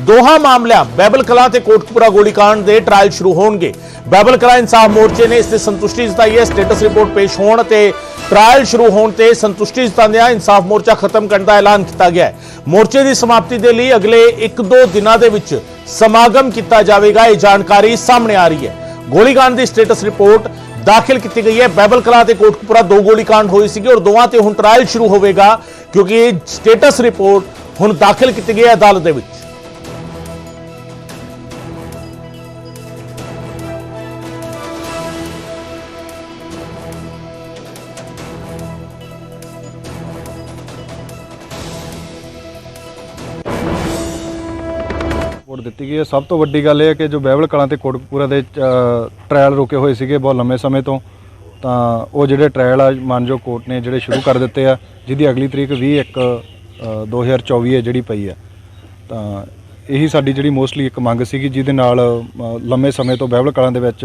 ਦੋਹਾਂ ਮਾਮਲਿਆਂ ਬੈਬਲ ਕਲਾ ਤੇ ਕੋਟਕਪੁਰਾ ਗੋਲੀकांड ਦੇ ਟ੍ਰਾਇਲ ਸ਼ੁਰੂ ਹੋਣਗੇ। ਬੈਬਲ ਕਲਾ ਇਨਸਾਫ ਮੋਰਚੇ ਨੇ ਇਸ ਤੇ ਸੰਤੁਸ਼ਟੀ ਜਤਾਈ ਹੈ। ਸਟੇਟਸ ਰਿਪੋਰਟ ਪੇਸ਼ ਹੋਣ ਤੇ ਟ੍ਰਾਇਲ ਸ਼ੁਰੂ ਹੋਣ ਤੇ ਸੰਤੁਸ਼ਟੀ ਜਤਾਉਂਦਿਆਂ ਇਨਸਾਫ ਮੋਰਚਾ ਖਤਮ ਕਰਨ ਦਾ ਐਲਾਨ ਕੀਤਾ ਗਿਆ ਮੋਰਚੇ ਦੀ ਸਮਾਪਤੀ ਦੇ ਲਈ ਅਗਲੇ 1-2 ਦਿਨਾਂ ਦੇ ਵਿੱਚ ਸਮਾਗਮ ਕੀਤਾ ਜਾਵੇਗਾ। ਇਹ ਜਾਣਕਾਰੀ ਸਾਹਮਣੇ ਆ ਰਹੀ ਹੈ। ਗੋਲੀकांड ਦੀ ਸਟੇਟਸ ਰਿਪੋਰਟ ਦਾਖਲ ਕੀਤੀ ਗਈ ਹੈ। ਬੈਬਲ ਕਲਾ ਤੇ ਕੋਟਕਪੁਰਾ ਦੋ ਗੋਲੀकांड ਹੋਈ ਸੀਗੀ ਔਰ ਦੋਵਾਂ ਤੇ ਹੁਣ ਟ੍ਰਾਇਲ ਸ਼ੁਰੂ ਹੋਵੇਗਾ ਕਿਉਂਕਿ ਸਟੇਟਸ ਰਿਪੋਰਟ ਹੁਣ ਦਾਖਲ ਕੀਤੀ ਗਈ ਹੈ ਅਦਾਲਤ ਦੇ ਵਿੱਚ। ਰਿਪੋਰਟ ਦਿੱਤੀ ਗਈ ਹੈ। ਸਭ ਤੋਂ ਵੱਡੀ ਗੱਲ ਇਹ ਹੈ ਕਿ ਜੋ ਬਹਿਬਲ ਕਲਾਂ ਤੇ ਕੋਟਕਪੂਰਾ ਦੇ ਟ੍ਰਾਇਲ ਰੁਕੇ ਹੋਏ ਸੀਗੇ ਬਹੁਤ ਲੰਮੇ ਸਮੇਂ ਤੋਂ ਤਾਂ ਉਹ ਜਿਹੜੇ ਟ੍ਰਾਇਲ ਆ ਮਾਨਜੋ ਕੋਰਟ ਨੇ ਜਿਹੜੇ ਸ਼ੁਰੂ ਕਰ ਦਿੱਤੇ ਆ ਜਿਹਦੀ ਅਗਲੀ ਤਰੀਕ 21 ਇੱਕ ਅ, 2024 ਹੈ ਜਿਹੜੀ ਪਈ ਆ। ਤਾਂ ਇਹੀ ਸਾਡੀ ਜਿਹੜੀ ਮੋਸਟਲੀ ਇੱਕ ਮੰਗ ਸੀਗੀ ਜਿਹਦੇ ਨਾਲ ਲੰਮੇ ਸਮੇਂ ਤੋਂ ਬਹਿਬਲ ਕਲਾਂ ਦੇ ਵਿੱਚ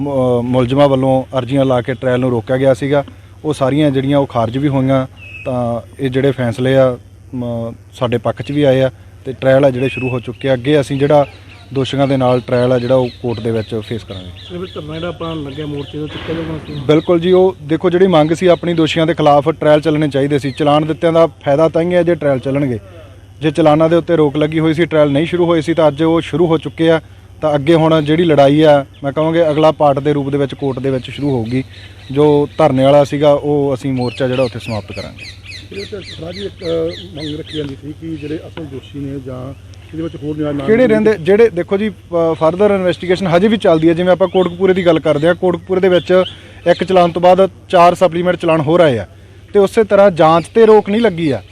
ਮ- ਮੁਲਜ਼ਮਾਂ ਵੱਲੋਂ ਅਰਜ਼ੀਆਂ ਲਾ ਕੇ ਟ੍ਰਾਇਲ ਨੂੰ ਰੋਕਿਆ ਗਿਆ ਸੀਗਾ। ਉਹ ਸਾਰੀਆਂ ਜਿਹੜੀਆਂ ਉਹ ਖਾਰਜ ਵੀ ਹੋਈਆਂ ਤਾਂ ਇਹ ਜਿਹੜੇ ਫੈਸਲੇ ਆ ਸਾਡੇ ਪੱਖ 'ਚ ਵੀ ਆਏ ਆ। ਤੇ ਟ੍ਰਾਇਲ ਆ ਜਿਹੜੇ ਸ਼ੁਰੂ ਹੋ ਚੁੱਕੇ ਆ। ਅੱਗੇ ਅਸੀਂ ਜਿਹੜਾ ਦੋਸ਼ੀਆਂ ਦੇ ਨਾਲ ਟ੍ਰਾਇਲ ਆ ਜਿਹੜਾ ਉਹ ਕੋਰਟ ਦੇ ਵਿੱਚ ਫੇਸ ਕਰਾਂਗੇ। ਇਹ ਵੀ ਧਰਨਾ ਜਿਹੜਾ ਆਪਣਾ ਲੱਗਿਆ ਮੋਰਚੇ ਦਾ ਚੁੱਕਿਆ ਜਾਊਗਾ ਬਿਲਕੁਲ ਜੀ ਉਹ ਦੇਖੋ ਜਿਹੜੀ ਮੰਗ ਸੀ ਆਪਣੀ ਦੋਸ਼ੀਆਂ ਦੇ ਖਿਲਾਫ ਟ੍ਰਾਇਲ ਚੱਲਣੇ ਚਾਹੀਦੇ ਸੀ। ਚਲਾਨ ਦਿੱਤਿਆਂ ਦਾ ਫਾਇਦਾ ਤਾਂ ਹੀ ਹੈ ਜੇ ਟ੍ਰਾਇਲ ਚੱਲਣਗੇ। ਜੇ ਚਲਾਨਾਂ ਦੇ ਉੱਤੇ ਰੋਕ ਲੱਗੀ ਹੋਈ ਸੀ ਟ੍ਰਾਇਲ ਨਹੀਂ ਸ਼ੁਰੂ ਹੋਈ ਸੀ ਤਾਂ ਅੱਜ ਉਹ ਸ਼ੁਰੂ ਹੋ ਚੁੱਕੇ ਆ। ਤਾਂ ਅੱਗੇ ਹੁਣ ਜਿਹੜੀ ਲੜਾਈ ਆ ਮੈਂ ਕਹਾਂਗੇ ਅਗਲਾ ਪਾਰਟ ਦੇ ਰੂਪ ਦੇ ਵਿੱਚ ਕੋਰਟ ਦੇ ਵਿੱਚ ਸ਼ੁਰੂ ਹੋਊਗੀ। ਜੋ ਧਰਨੇ ਵਾਲਾ ਸੀਗਾ ਉਹ ਅਸੀਂ ਮੋਰਚਾ ਜਿਹੜਾ ਉੱਥੇ ਸਮਾਪਤ ਕਰਾਂਗੇ। ਇਹਦੇ ਤੇ ਸਰਾਜੀ ਇੱਕ ਅ, ਮੰਗ ਰੱਖੀ ਜਾਂਦੀ ਸੀ ਕਿ ਜਿਹੜੇ ਅਸਲ ਦੋਸ਼ੀ ਨੇ ਜਾਂ ਇਹਦੇ ਵਿੱਚ ਹੋਰ ਨਿਆਂ ਨਾ ਕਿਹੜੇ ਰਹਿੰਦੇ ਜਿਹੜੇ ਦੇਖੋ ਜੀ ਫਰਦਰ ਇਨਵੈਸਟੀਗੇਸ਼ਨ ਹਜੇ ਵੀ ਚੱਲਦੀ ਹੈ ਜਿਵੇਂ ਆਪਾਂ ਕੋਟਕਪੂਰੇ ਦੀ ਗੱਲ ਕਰਦੇ ਹਾਂ ਕੋਟਕਪੂਰੇ ਦੇ ਵਿੱਚ ਇੱਕ ਚਲਾਨ ਤੋਂ ਬਾਅਦ ਚਾਰ ਸਪਲੀਮੈਂਟ ਚਲਾਨ ਹੋ ਰਹੇ ਆ। ਤੇ ਉਸੇ ਤਰ੍ਹਾਂ ਜਾਂਚ ਤੇ ਰੋਕ ਨਹੀਂ ਲੱਗੀ ਆ।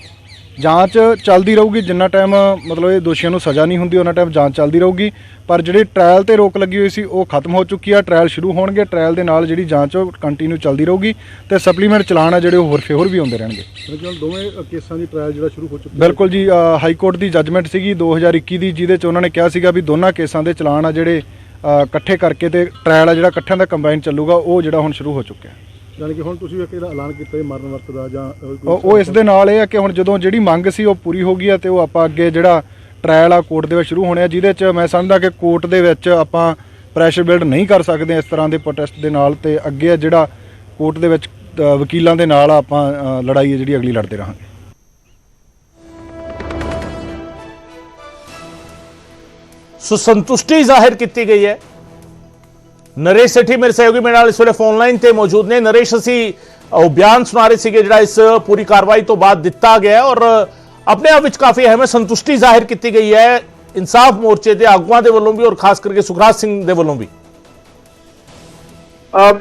ਜਾਂਚ ਚੱਲਦੀ ਰਹੂਗੀ ਜਿੰਨਾ ਟਾਈਮ ਮਤਲਬ ਇਹ ਦੋਸ਼ੀਆਂ ਨੂੰ ਸਜ਼ਾ ਨਹੀਂ ਹੁੰਦੀ ਉਹਨਾਂ ਟਾਈਮ ਜਾਂਚ ਚੱਲਦੀ ਰਹੂਗੀ। ਪਰ ਜਿਹੜੀ ਟ੍ਰਾਇਲ ਤੇ ਰੋਕ ਲੱਗੀ ਹੋਈ ਸੀ ਉਹ ਖਤਮ ਹੋ ਚੁੱਕੀ ਆ ਟ੍ਰਾਇਲ ਸ਼ੁਰੂ ਹੋਣਗੇ ਟ੍ਰਾਇਲ ਦੇ ਨਾਲ ਜਿਹੜੀ ਜਾਂਚ ਉਹ ਕੰਟੀਨਿਊ ਚੱਲਦੀ ਰਹੂਗੀ ਤੇ ਸਪਲੀਮੈਂਟ ਚਲਾਨ ਆ ਜਿਹੜੇ ਉਹ ਹੋਰ ਫੇ ਹੋਰ ਵੀ ਆਉਂਦੇ ਰਹਿਣਗੇ। ਖਿਆਲ ਦੋਵੇਂ ਕੇਸਾਂ ਦੀ ਟ੍ਰਾਇਲ ਜਿਹੜਾ ਸ਼ੁਰੂ ਹੋ ਚੁੱਕੀ ਹੈ ਬਿਲਕੁਲ ਜੀ ਹਾਈ ਕੋਰਟ ਦੀ ਜੱਜਮੈਂਟ ਸੀਗੀ 2021 ਦੀ ਜਿਹਦੇ ਚ ਉਹਨਾਂ ਨੇ ਕਿਹਾ ਸੀਗਾ ਵੀ ਦੋਨਾਂ ਕੇਸਾਂ ਦੇ ਚਲਾਨ ਆ ਜਿਹੜੇ ਇਕੱਠੇ ਕਰਕੇ ਤੇ ਟ੍ਰਾਇਲ ਆ ਜਿਹੜਾ ਇਕੱਠਿਆਂ ਦਾ ਕੰਬਾਈਨ ਚੱਲੂਗਾ ਉਹ ਜਿਹੜਾ ਹੁਣ ਸ਼ੁਰੂ ਹੋ ਚੁੱਕਿਆ। ਹੈ ਯਾਨੀ ਕਿ ਹੁਣ ਤੁਸੀਂ ਇੱਕ ਇਹਦਾ ਐਲਾਨ ਕੀਤਾ ਹੈ ਮਰਨ ਵਰਤ ਦਾ ਜਾਂ ਕੋਈ ਉਹ ਉਹ ਇਸ ਦੇ ਨਾਲ ਇਹ ਆ ਕਿ ਹੁਣ ਜਦੋਂ ਜਿਹੜੀ ਮੰਗ ਸੀ ਉਹ ਪੂਰੀ ਹੋ ਗਈ ਆ ਤੇ ਉਹ ਆਪਾਂ ਅੱਗੇ ਜਿਹੜਾ ਟ੍ਰਾਇਲ ਆ ਕੋਰਟ ਦੇ ਵਿੱਚ ਸ਼ੁਰੂ ਹੋਣੇ ਆ ਜਿਹਦੇ ਚ ਮੈਂ ਸਮਝਦਾ ਕਿ ਕੋਰਟ ਦੇ ਵਿੱਚ ਆਪਾਂ ਪ੍ਰੈਸ਼ਰ ਬਿਲਡ ਨਹੀਂ ਕਰ ਸਕਦੇ ਇਸ ਤਰ੍ਹਾਂ ਦੇ ਪ੍ਰੋਟੈਸਟ ਦੇ ਨਾਲ ਤੇ ਅੱਗੇ ਆ ਜਿਹੜਾ ਕੋਰਟ ਦੇ ਵਿੱਚ ਅ, ਵਕੀਲਾਂ ਦੇ ਨਾਲ ਆਪਾਂ ਅ, ਲੜਾਈ ਹੈ ਜਿਹੜੀ ਅਗਲੀ ਲੜਦੇ ਰਹਾਂਗੇ। ਸੋ ਸੰਤੁਸ਼ਟੀ ਜ਼ਾਹਿਰ ਕੀਤੀ ਗਈ ਹੈ। ਨਰੇਸ਼ ਸੇਠੀ ਮੇਰੇ ਸਹਿਯੋਗੀ ਮੇਰੇ ਨਾਲ ਇਸ ਵੇਲੇ ਫੋਨ ਲਾਈਨ ਤੇ ਮੌਜੂਦ ਨੇ ਨਰੇਸ਼ ਅਸੀਂ ਉਹ ਬਿਆਨ ਸੁਣਾ ਰਹੇ ਸੀਗੇ ਜਿਹੜਾ ਇਸ ਪੂਰੀ ਕਾਰਵਾਈ ਤੋਂ ਬਾਅਦ ਦਿੱਤਾ ਗਿਆ ਔਰ ਆਪਣੇ ਆਪ ਵਿੱਚ ਕਾਫੀ ਅਹਿਮ ਸੰਤੁਸ਼ਟੀ ਜ਼ਾਹਿਰ ਕੀਤੀ ਗਈ ਹੈ ਇਨਸਾਫ ਮੋਰਚੇ ਦੇ ਆਗੂਆਂ ਦੇ ਵੱਲੋਂ ਵੀ ਔਰ ਖਾਸ ਕਰਕੇ ਸੁਖਰਾਜ ਸਿੰਘ ਦੇ ਵੱਲੋਂ ਵੀ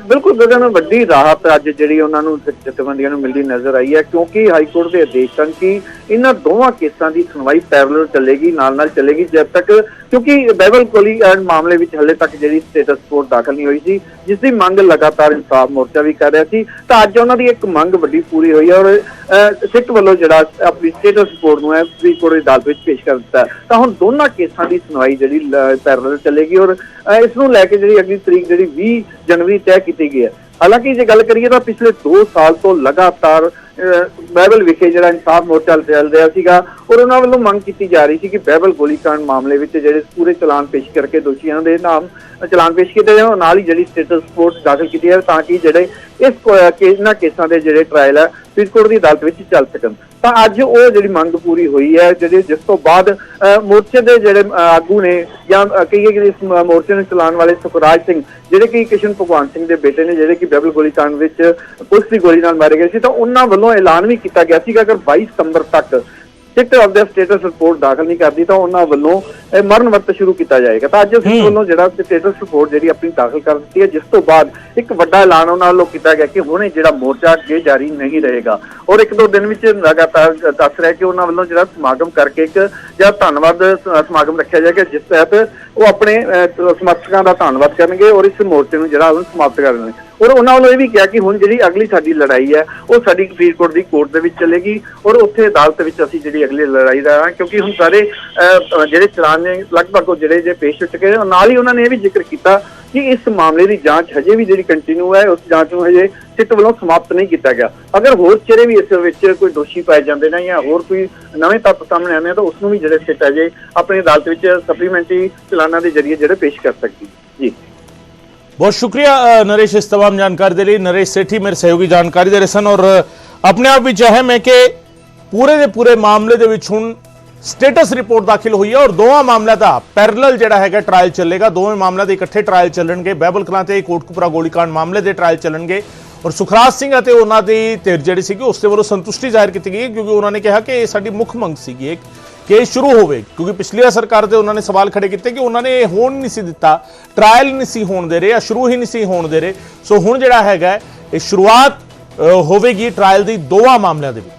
ਬਿਲਕੁਲ ਗਗਨ ਵੱਡੀ ਰਾਹਤ ਅੱਜ ਜਿਹੜੀ ਉਹਨਾਂ ਨੂੰ ਜਥੇਬੰਦੀਆਂ ਨੂੰ ਮਿਲਦੀ ਨਜ਼ਰ ਆਈ ਹੈ ਕਿਉਂਕਿ ਹਾਈ ਕੋਰਟ ਦੇ ਆਦੇਸ਼ ਹਨ ਕਿ ਇਹਨਾਂ ਦੋਵਾਂ ਕੇਸਾਂ ਦੀ ਸੁਣਵਾਈ ਪੈਰਲਲ ਚੱਲੇਗੀ ਨਾਲ ਨਾਲ ਚੱਲੇਗੀ ਜਦ ਤੱਕ ਕਿਉਂਕਿ ਬਾਈਬਲ ਕੋਲੀ ਐਂਡ ਮਾਮਲੇ ਵਿੱਚ ਹਲੇ ਤੱਕ ਜਿਹੜੀ ਸਟੇਟਸ ਰਿਪੋਰਟ ਦਾਖਲ ਨਹੀਂ ਹੋਈ ਸੀ ਜਿਸ ਦੀ ਮੰਗ ਲਗਾਤਾਰ ਇਨਸਾਫ ਮੋਰਚਾ ਵੀ ਕਰ ਰਿਹਾ ਸੀ ਤਾਂ ਅੱਜ ਉਹਨਾਂ ਦੀ ਇੱਕ ਮੰਗ ਵੱਡੀ ਪੂਰੀ ਹੋਈ ਹੈ ਔਰ ਸਿੱਖ ਵੱਲੋਂ ਜਿਹੜਾ ਆਪਣੀ ਸਟੇਟਸ ਰਿਪੋਰਟ ਨੂੰ ਹੈ ਸੁਪਰੀਮ ਕੋਰਟ ਦੀ ਅਦਾਲਤ ਵਿੱਚ ਪੇਸ਼ ਕਰ ਦਿੱਤਾ ਤਾਂ ਹੁਣ ਦੋਨਾਂ ਕੇਸਾਂ ਦੀ ਸੁਣਵਾਈ ਜਿਹੜੀ ਪੈਰਲਲ ਚੱਲੇਗੀ ਔਰ ਅਹ, ਇਸ ਨੂੰ ਲੈ ਕੇ ਜਿਹੜੀ ਅਗਲੀ ਤਰੀਕ ਜਿਹੜੀ 20 ਜਨਵਰੀ ਤੈਅ ਕੀਤੀ ਗਈ ਹੈ। ਹਾਲਾਂਕਿ ਜੇ ਗੱਲ ਕਰੀਏ ਤਾਂ ਪਿਛਲੇ 2 ਸਾਲ ਤੋਂ ਲਗਾਤਾਰ ਬਹਿਬਲ ਵਿਖੇ ਜਿਹੜਾ ਇਨਸਾਫ ਮੋਰਚਾ ਚੱਲ ਰਿਹਾ ਸੀਗਾ, ਔਰ ਉਹਨਾਂ ਵੱਲੋਂ ਮੰਗ ਕੀਤੀ ਜਾ ਰਹੀ ਸੀ ਕਿ ਬਹਿਬਲ ਗੋਲੀकांड ਮਾਮਲੇ ਵਿੱਚ ਜਿਹੜੇ ਪੂਰੇ ਚਲਾਨ ਪੇਸ਼ ਕਰਕੇ ਦੋਸ਼ੀਆਂ ਦੇ ਨਾਮ, ਚਲਾਨ ਪੇਸ਼ ਕੀਤੇ ਜਾਣ, ਔਰ ਨਾਲ ਹੀ ਜਿਹੜੀ ਸਟੇਟਸ ਰਿਪੋਰਟ ਦਾਖਲ ਕੀਤੀ ਜਾਵੇ ਤਾਂ ਕਿ ਜਿਹੜੇ ਇਸ ਕੇਸ, ਇਹਨਾਂ ਕੇਸਾਂ ਦੇ ਜਿਹੜੇ ਟ੍ਰਾਇਲ ਹੈ ਸੁਪਰੀਮ ਦੀ ਅਦਾਲਤ ਵਿੱਚ ਚੱਲ ਸਕਣ। ਤਾਂ ਅੱਜ ਉਹ ਜਿਹੜੀ ਮੰਗ ਪੂਰੀ ਹੋਈ ਹੈ ਜਿਹੜੇ ਜਿਸ ਤੋਂ ਬਾਅਦ ਅਹ, ਮੋਰਚੇ ਦੇ ਜਿਹੜੇ ਆਗੂ ਨੇ ਜਾਂ ਅਹ, ਕਹੀਏ ਕਿ ਇਸ ਮੋਰਚੇ ਨੂੰ ਚਲਾਉਣ ਵਾਲੇ ਸੁਖਰਾਜ ਸਿੰਘ ਜਿਹੜੇ ਕਿ ਕਿਸ਼ਨ ਭਗਵਾਨ ਸਿੰਘ ਦੇ ਬੇਟੇ ਨੇ ਜਿਹੜੇ ਕਿ ਬਾਈਬਲ ਗੋਲੀकांड ਵਿੱਚ ਪੁਲਿਸ ਦੀ ਗੋਲੀ ਨਾਲ ਮਾਰੇ ਗਏ ਸੀ ਤਾਂ ਉਹਨਾਂ ਵੱਲੋਂ ਐਲਾਨ ਵੀ ਕੀਤਾ ਗਿਆ ਸੀਗਾ ਅਗਰ 22 ਸਤੰਬਰ ਤੱਕ ਸਿੱਟ ਆਫ ਦਾ ਸਟੇਟਸ ਰਿਪੋਰਟ ਦਾਖਲ ਨਹੀਂ ਕਰਦੀ ਤਾਂ ਉਹਨਾਂ ਵੱਲੋਂ ਇਹ ਮਰਨ ਵਰਤ ਸ਼ੁਰੂ ਕੀਤਾ ਜਾਏਗਾ। ਤਾਂ ਅੱਜ ਅਸੀਂ ਵੱਲੋਂ ਜਿਹੜਾ ਸਟੇਟਸ ਰਿਪੋਰਟ ਜਿਹੜੀ ਆਪਣੀ ਦਾਖਲ ਕਰ ਦਿੱਤੀ ਹੈ ਜਿਸ ਤੋਂ ਬਾਅਦ ਇੱਕ ਵੱਡਾ ਐਲਾਨ ਉਹਨਾਂ ਵੱਲੋਂ ਕੀਤਾ ਗਿਆ ਕਿ ਹੁਣ ਇਹ ਜਿਹੜਾ ਮੋਰਚਾ ਅੱਗੇ ਜਾਰੀ ਨਹੀਂ ਰਹੇਗਾ। ਔਰ ਇੱਕ ਦੋ ਦਿਨ ਵਿੱਚ ਲਗਾਤਾਰ ਦੱਸ ਰਿਹਾ ਕਿ ਉਹਨਾਂ ਵੱਲੋਂ ਜਿਹੜਾ ਸਮਾਗਮ ਕਰਕੇ ਇੱਕ ਜਿਹੜਾ ਧੰਨਵਾਦ ਸਮਾਗਮ ਰੱਖਿਆ ਜਾਏਗਾ ਜਿਸ ਤਹਿਤ ਉਹ ਆਪਣੇ ਸਮਰਥਕਾਂ ਦਾ ਧੰਨਵਾਦ ਕਰਨਗੇ ਔਰ ਇਸ ਮੋਰਚੇ ਨੂੰ ਜਿਹੜਾ ਉਹਨੂੰ ਸਮਾਪਤ ਕਰ ਦੇਣਗੇ। ਔਰ ਉਹਨਾਂ ਵੱਲੋਂ ਇਹ ਵੀ ਕਿਹਾ ਕਿ ਹੁਣ ਜਿਹੜੀ ਅਗਲੀ ਸਾਡੀ ਲੜਾਈ ਹੈ, ਉਹ ਸਾਡੀ ਫਰੀਦਕੋਟ ਦੀ ਕੋਰਟ ਦੇ ਵਿੱਚ ਚੱਲੇਗੀ ਔਰ ਉੱਥੇ ਅਦਾਲਤ ਵਿੱਚ ਅਸੀਂ ਜਿਹੜੀ ਅਗਲੀ ਲੜਾਈ ਦਾ ਕਿਉਂਕਿ ਹੁਣ ਸਾਰੇ ਜਿਹੜੇ ਚਲਾਨ ਨੇ, ਲਗਭਗ ਉਹ ਜਿਹੜੇ ਜੇ ਪੇਸ਼ ਹੋ ਚੁੱਕੇ ਨੇ ਔਰ ਨਾਲ ਹੀ ਉਹਨਾਂ ਨੇ ਇਹ ਵੀ ਜ਼ਿਕਰ ਕੀਤਾ ਕਿ ਇਸ ਮਾਮਲੇ ਦੀ ਜਾਂਚ ਹਜੇ ਵੀ ਜਿਹੜੀ ਕੰਟੀਨਿਊ ਹੈ, ਉਸ ਜਾਂਚ ਨੂੰ ਹਜੇ ਸਿੱਟ ਵੱਲੋਂ ਸਮਾਪਤ ਨਹੀਂ ਕੀਤਾ ਗਿਆ। ਅਗਰ ਹੋਰ ਚਿਹਰੇ ਵੀ ਇਸ ਵਿੱਚ ਕੋਈ ਦੋਸ਼ੀ ਪਾਏ ਜਾਂਦੇ ਨੇ ਜਾਂ ਹੋਰ ਕੋਈ ਨਵੇਂ ਤੱਥ ਸਾਹਮਣੇ ਆਉਂਦੇ ਆ ਤਾਂ ਉਸ ਨੂੰ ਵੀ ਜਿਹੜੇ ਸਿੱਟ ਹੈ ਆਪਣੀ ਅਦਾਲਤ ਵਿੱਚ ਸਪਲੀਮੈਂਟਰੀ ਚਲਾਨਾਂ ਦੇ ਜ਼ਰੀਏ ਜਿਹੜੇ ਪੇਸ਼ ਕਰ ਸਕਦੀ। ਜੀ। ਬਹੁਤ ਸ਼ੁਕਰੀਆ ਨरेश ਇਸ तमाम ਜਾਣਕਾਰੀ ਦੇ ਲਈ नरेश ਸੇਠੀ ਮੇਰੇ ਸਹਿਯੋਗੀ ਜਾਣਕਾਰੀ ਦੇ ਰਹੇ ਸਨ ਔਰ ਆਪਣੇ ਆਪ ਵਿੱਚ ਹੈ ਮੈਂ ਕਿ ਪੂਰੇ ਦੇ ਪੂਰੇ ਮਾਮਲੇ ਦੇ ਵਿੱਚ ਹੁਣ ਸਟੇਟਸ ਰਿਪੋਰਟ ਦਾਖਲ ਹੋਈ ਹੈ ਔਰ ਦੋਵਾਂ ਮਾਮਲਿਆਂ ਦਾ ਪੈਰਲਲ ਜਿਹੜਾ ਹੈਗਾ ਟ੍ਰਾਇਲ ਚੱਲੇਗਾ ਦੋਵੇਂ ਮਾਮਲਿਆਂ ਦੇ ਇਕੱਠੇ ਟ੍ਰਾਇਲ ਚੱਲਣਗੇ ਬਹਿਬਲ ਕਲਾਂ ਤੇ ਕੋਟਕਪੁਰਾ ਗੋਲੀकांड ਮਾਮਲੇ ਦੇ ਟ੍ਰਾਇਲ ਚੱਲਣਗੇ ਔਰ ਸੁਖਰਾਜ ਸਿੰਘ ਅਤੇ ਉਹਨਾਂ ਦੀ ਧਿਰ ਜਿਹੜੀ ਸੀਗੀ ਉਸ ਦੇ ਵੱਲੋਂ ਸੰਤੁਸ਼ਟੀ ਜ਼ਾਹਿਰ ਕੀਤੀ ਗਈ ਕਿਉਂਕਿ ਉਹਨਾਂ ਨੇ ਕਿਹਾ ਕਿ ਇਹ ਸਾਡੀ ਮੁੱਖ ਮੰਗ ਸੀਗੀ ਇੱਕ ਕੇਸ ਸ਼ੁਰੂ ਹੋਵੇ, ਕਿਉਂਕਿ ਪਿਛਲੀ ਸਰਕਾਰ ਦੇ ਉਹਨਾਂ ਨੇ ਸਵਾਲ ਖੜੇ ਕੀਤੇ ਕਿ ਉਹਨਾਂ ਨੇ ਇਹ ਹੋਣ ਨਹੀਂ ਸੀ ਦਿੱਤਾ ਟ੍ਰਾਇਲ ਨਹੀਂ ਸੀ ਹੋਣ ਦੇ ਰਹੇ ਆ ਸ਼ੁਰੂ ਹੀ ਨਹੀਂ ਸੀ ਹੋਣ ਦੇ ਰਹੇ। ਸੋ ਹੁਣ ਜਿਹੜਾ ਹੈਗਾ, ਇਹ ਸ਼ੁਰੂਆਤ ਹੋਵੇਗੀ ਟ੍ਰਾਇਲ ਦੀ ਦੋਵਾਂ ਮਾਮਲਿਆਂ ਦੇ ਵਿੱਚ।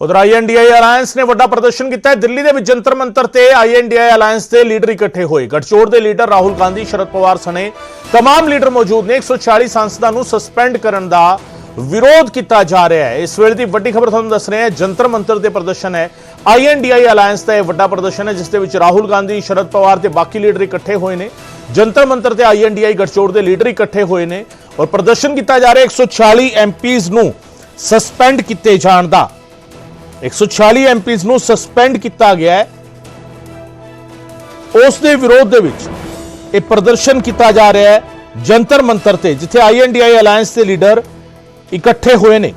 ਉਧਰ ਆਈਐਨਡੀਆਈ ਅਲਾਈਅੰਸ ਨੇ ਵੱਡਾ ਪ੍ਰਦਰਸ਼ਨ ਕੀਤਾ ਹੈ ਦਿੱਲੀ ਦੇ ਵਿੱਚ ਜੰਤਰ ਮੰਤਰ ਤੇ ਆਈਐਨਡੀਆਈ ਅਲਾਈਅੰਸ ਦੇ ਲੀਡਰ ਇਕੱਠੇ ਹੋਏ ਗਠਜੋੜ ਦੇ ਲੀਡਰ ਰਾਹੁਲ ਗਾਂਧੀ ਸ਼ਰਦ ਪਵਾਰ ਸਣੇ तमाम ਲੀਡਰ ਮੌਜੂਦ ਨੇ 140 ਸੰਸਦਾਂ ਨੂੰ ਸਸਪੈਂਡ ਕਰਨ ਦਾ ਵਿਰੋਧ ਕੀਤਾ ਜਾ ਰਿਹਾ ਹੈ ਇਸ ਵੇਲੇ ਦੀ ਵੱਡੀ ਖਬਰ ਤੁਹਾਨੂੰ ਦੱਸ ਰਹੇ ਹਾਂ ਜੰਤਰ ਮੰਤਰ ਦੇ ਪ੍ਰਦਰਸ਼ਨ ਹੈ ਆਈਐਨਡੀਆਈ ਅਲਾਈਅੰਸ ਦਾ ਇਹ ਵੱਡਾ ਪ੍ਰਦਰਸ਼ਨ ਹੈ ਜਿਸ ਦੇ ਵਿੱਚ ਰਾਹੁਲ ਗਾਂਧੀ ਸ਼ਰਦ ਪਵਾਰ ਤੇ ਬਾਕੀ ਲੀਡਰ ਇਕੱਠੇ ਹੋਏ ਨੇ ਜੰਤਰ ਮੰਤਰ ਤੇ ਆਈਐਨਡੀਆਈ ਗਠਜੋੜ ਦੇ ਲੀਡਰ ਇਕੱਠੇ ਹੋਏ ਨੇ ਔਰ ਪ੍ਰਦਰਸ਼ਨ ਕੀਤਾ ਜਾ ਰਿਹਾ 140 ਐਮਪੀਜ਼ ਨੂੰ ਸਸਪੈਂਡ ਕੀਤੇ ਜਾਣ ਦਾ 140 ਐਮਪੀਜ਼ ਨੂੰ ਸਸਪੈਂਡ ਕੀਤਾ ਗਿਆ ਹੈ ਉਸ ਦੇ ਵਿਰੋਧ ਦੇ ਵਿੱਚ ਇਹ ਪ੍ਰਦਰਸ਼ਨ ਕੀਤਾ ਜਾ ਰਿਹਾ ਹੈ ਜੰਤਰ ਮੰਤਰ ਤੇ ਜਿੱਥੇ ਆਈਐਨਡੀਆਈ ਅਲਾਈਅੰਸ ਦੇ ਲੀਡਰ ਇਕੱਠੇ ਹੋਏ ਨੇ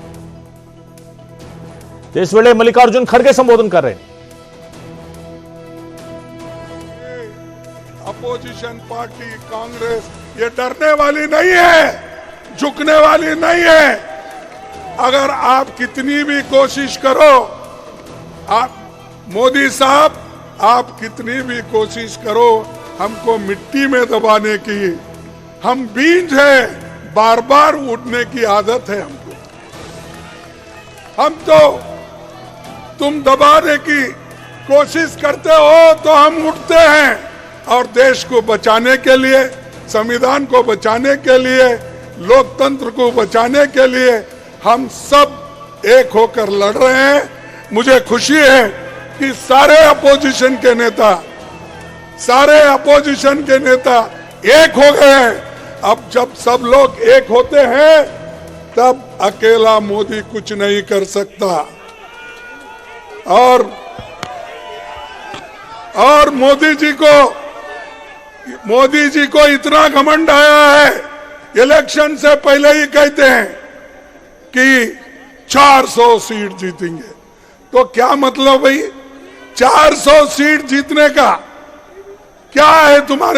ਤੇ ਇਸ ਵੇਲੇ ਮਲਿਕਾਰਜੁਨ ਖੜਗੇ ਸੰਬੋਧਨ ਕਰ ਰਹੇ ਨੇ अपोजिशन पार्टी कांग्रेस ये डरने वाली नहीं है झुकने वाली नहीं है अगर आप कितनी भी कोशिश करो आप मोदी साहब, आप कितनी भी कोशिश करो, हमको मिट्टी में दबाने की, हम बीज है बार बार उठने की आदत है हमको। हम तो तुम दबाने की कोशिश करते हो तो हम उठते हैं, और देश को बचाने के लिए, संविधान को बचाने के लिए, लोकतंत्र को बचाने के लिए, हम सब एक होकर लड़ रहे हैं। मुझे खुशी है कि सारे अपोजिशन के नेता, सारे अपोजिशन के नेता एक हो गए हैं। अब जब सब लोग एक होते हैं, तब अकेला मोदी कुछ नहीं कर सकता। और और मोदी जी को, मोदी जी को इतना घमंड आया है, इलेक्शन से पहले ही कहते हैं कि 400 सीट जीतेंगे। तो क्या मतलब भाई 400 सीट जीतने का क्या है तुम्हारे